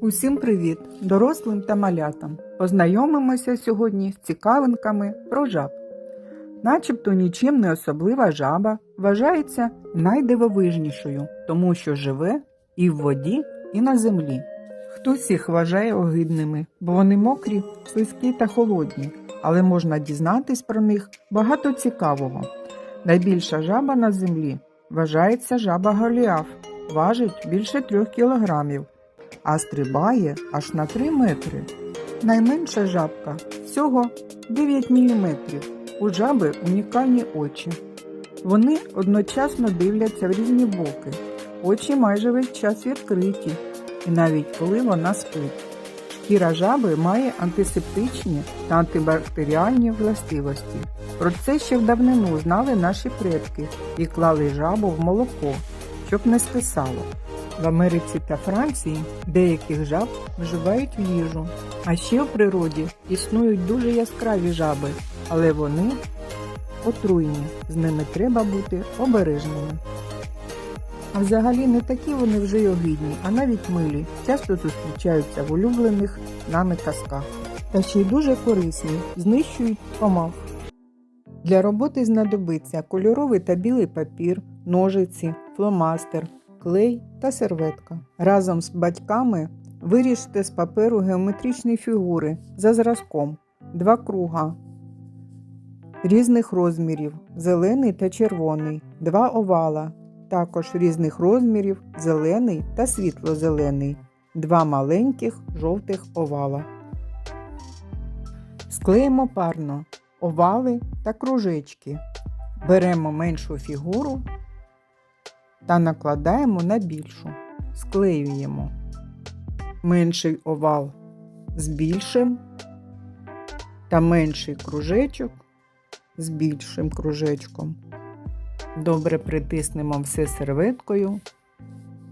Усім привіт, дорослим та малятам. Познайомимося сьогодні з цікавинками про жаб. Начебто нічим не особлива жаба вважається найдивовижнішою, тому що живе і в воді, і на землі. Хтось їх вважає огидними, бо вони мокрі, слизькі та холодні, але можна дізнатись про них багато цікавого. Найбільша жаба на землі вважається жаба Голіаф, важить більше трьох кілограмів а стрибає аж на 3 метри. Найменша жабка всього 9 мм. У жаби унікальні очі. Вони одночасно дивляться в різні боки. Очі майже весь час відкриті, і навіть коли вона спить. Шкіра жаби має антисептичні та антибактеріальні властивості. Про це ще в давнину знали наші предки і клали жабу в молоко, щоб не скисало. В Америці та Франції деяких жаб вживають в їжу. А ще в природі існують дуже яскраві жаби, але вони отруйні, з ними треба бути обережними. А взагалі не такі вони вже й огидні, а навіть милі, часто зустрічаються в улюблених нами казках. Та ще й дуже корисні, знищують комах. Для роботи знадобиться кольоровий та білий папір, ножиці, фломастер, клей та серветка. Разом з батьками виріжте з паперу геометричні фігури за зразком, два круга різних розмірів, зелений та червоний, два овала, також різних розмірів, зелений та світло-зелений, два маленьких жовтих овала. Склеїмо парно овали та кружечки. Беремо меншу фігуру та накладаємо на більшу. Склеюємо менший овал з більшим та менший кружечок з більшим кружечком. Добре притиснемо все серветкою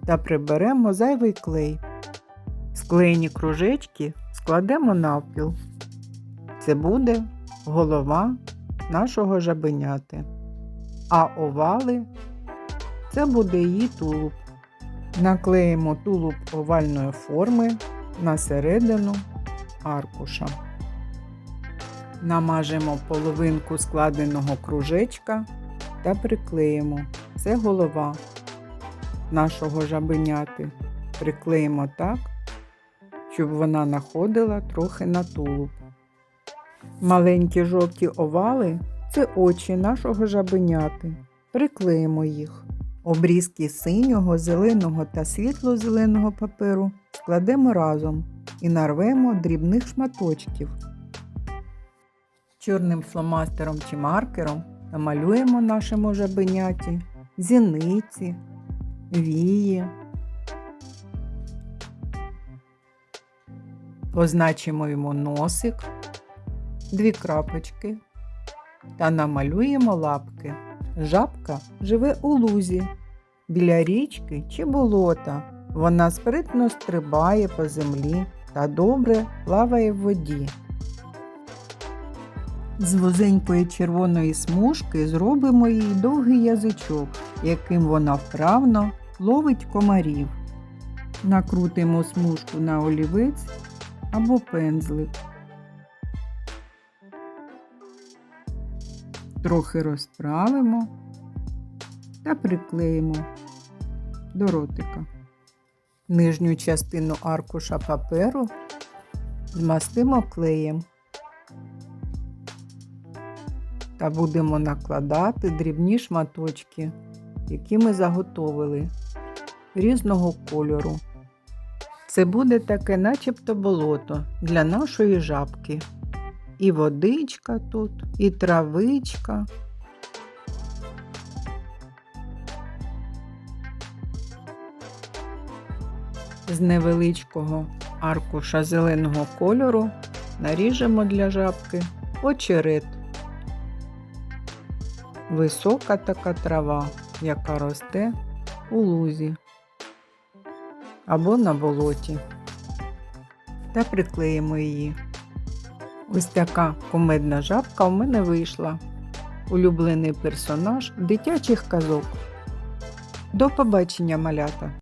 та приберемо зайвий клей. Склеєні кружечки складемо навпіл. Це буде голова нашого жабеняти. А овали це буде її тулуб. Наклеїмо тулуб овальної форми на середину аркуша. Намажемо половинку складеного кружечка та приклеїмо. Це голова нашого жабеняти. Приклеїмо так, щоб вона находила трохи на тулуб. Маленькі жовті овали це очі нашого жабеняти. Приклеїмо їх. Обрізки синього, зеленого та світло-зеленого паперу складемо разом і нарвемо дрібних шматочків. Чорним фломастером чи маркером намалюємо нашому жабеняті зіниці, вії. Позначимо йому носик, дві крапочки та намалюємо лапки. Жабка живе у лузі, біля річки чи болота. Вона спритно стрибає по землі та добре плаває в воді. З вузенької червоної смужки зробимо їй довгий язичок, яким вона вправно ловить комарів. Накрутимо смужку на олівець або пензлик. Трохи розправимо та приклеїмо до ротика. Нижню частину аркуша паперу змастимо клеєм та будемо накладати дрібні шматочки, які ми заготовили різного кольору. Це буде таке начебто болото для нашої жабки. І водичка тут, і травичка. З невеличкого аркуша зеленого кольору наріжемо для жабки очерет. Висока така трава, яка росте у лузі або на болоті. Та приклеїмо її. Ось така кумедна жабка в мене вийшла. Улюблений персонаж дитячих казок. До побачення, малята!